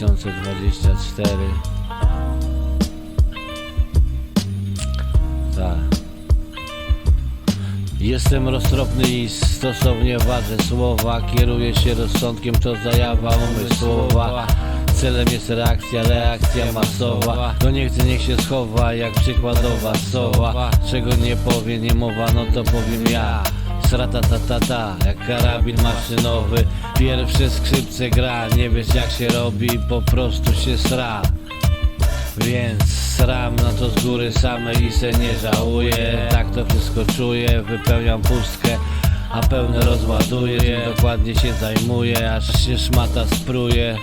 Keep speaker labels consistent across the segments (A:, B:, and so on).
A: 2024 Tak. Jestem roztropny i stosownie ważę słowa. Kieruję się rozsądkiem, to zajawa umysłowa. Celem jest reakcja, reakcja masowa. No nie chcę, niech się schowa, jak przykładowa sowa. Czego nie powie, nie mowa, no to powiem ja Srata ta ta ta, jak karabin maszynowy. Pierwsze skrzypce gra, nie wiesz jak się robi, po prostu się sra. Więc sram na to z góry same i se nie żałuję. Tak to wszystko czuję, wypełniam pustkę A pełne rozładuję, dokładnie się zajmuję Aż się szmata spruje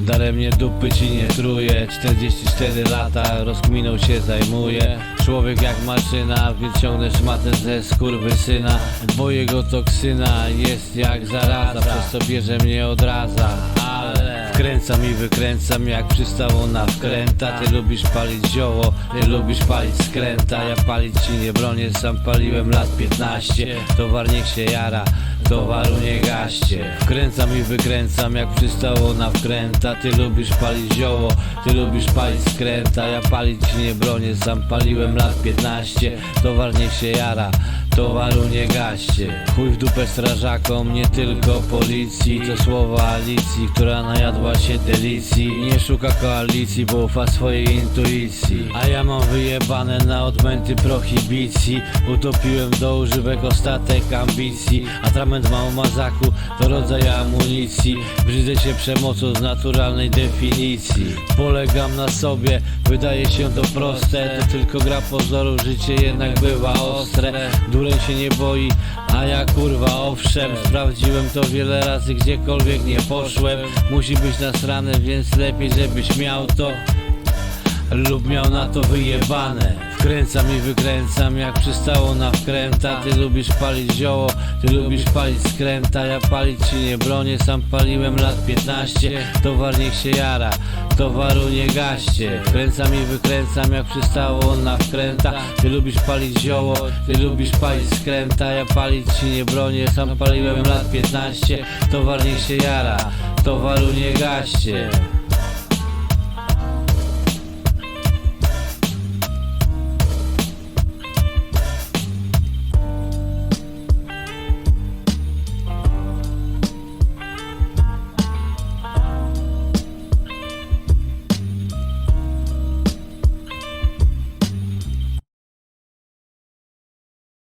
A: Daremnie dupy ci nie truje 44 lata, rozkminą się zajmuje. Człowiek jak maszyna, więc ciągnę szmatę ze skurwysyna Bo jego toksyna jest jak zaraza Przez co bierze mnie odraza Ale wkręcam i wykręcam jak przystało na wkręta. Ty lubisz palić zioło, ty lubisz palić skręta. Ja palić ci nie bronię, sam paliłem lat 15 Towar niech się jara, towaru nie gaście. Wkręcam i wykręcam jak przystało na wkręta. Ty lubisz palić zioło, ty lubisz palić skręta. Ja palić nie bronię, sam paliłem lat 15 Towar niech się jara, towaru nie gaście. Chuj w dupę strażakom, nie tylko policji. To słowa Alicji, która najadła się delicji. Nie szuka koalicji, bo ufa swojej intuicji. A ja mam wyjebane na odmęty prohibicji. Utopiłem do używek ostatek ambicji. Atrament ma mazaku, to rodzaj amunicji. Brzydzę się przemocą z naturalnej definicji. Polegam na sobie, wydaje się to proste. To tylko gra pozoru, życie jednak bywa ostre Dureń się nie boi, a ja kurwa owszem Sprawdziłem to wiele razy, gdziekolwiek nie poszłem. Musi być nasrane, więc lepiej żebyś miał to lub miał na to wyjebane Wkręcam i wykręcam jak przystało na wkręta. Ty lubisz palić zioło, ty lubisz palić skręta. Ja palić ci nie bronię, sam paliłem lat 15 Towar niech się jara, towaru nie gaście. Wkręcam i wykręcam jak przystało na wkręta. Ty lubisz palić zioło, ty lubisz palić skręta. Ja palić ci nie bronię, sam paliłem lat 15 Towar niech się jara, towaru nie gaście